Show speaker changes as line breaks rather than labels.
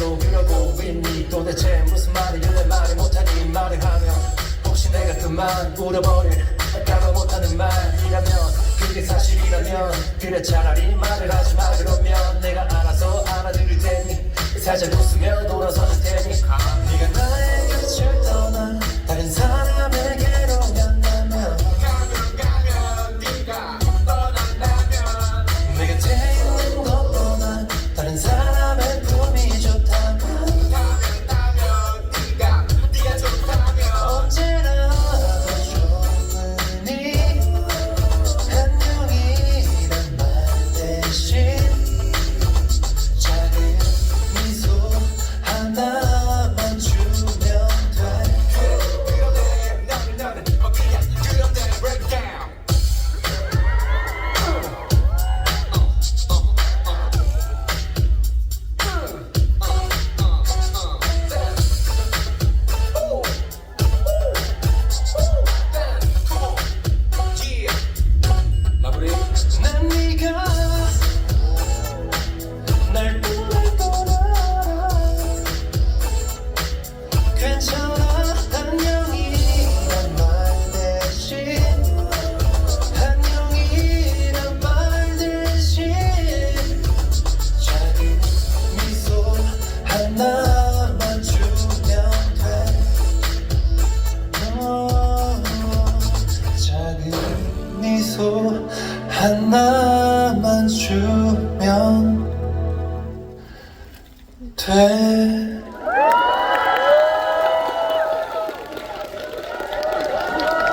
있니? 도대체 무슨 말이길래 말을 못하니? 말을 하면 혹시 내가 그만 울어버릴 까봐 못하는 말이라면 그게 사실이라면 그래 차라리 말을 하지 마. 그러면 내가 알아서 알아들을 테니 살짝 웃으며 돌아서줄 테니 하나만 주면 돼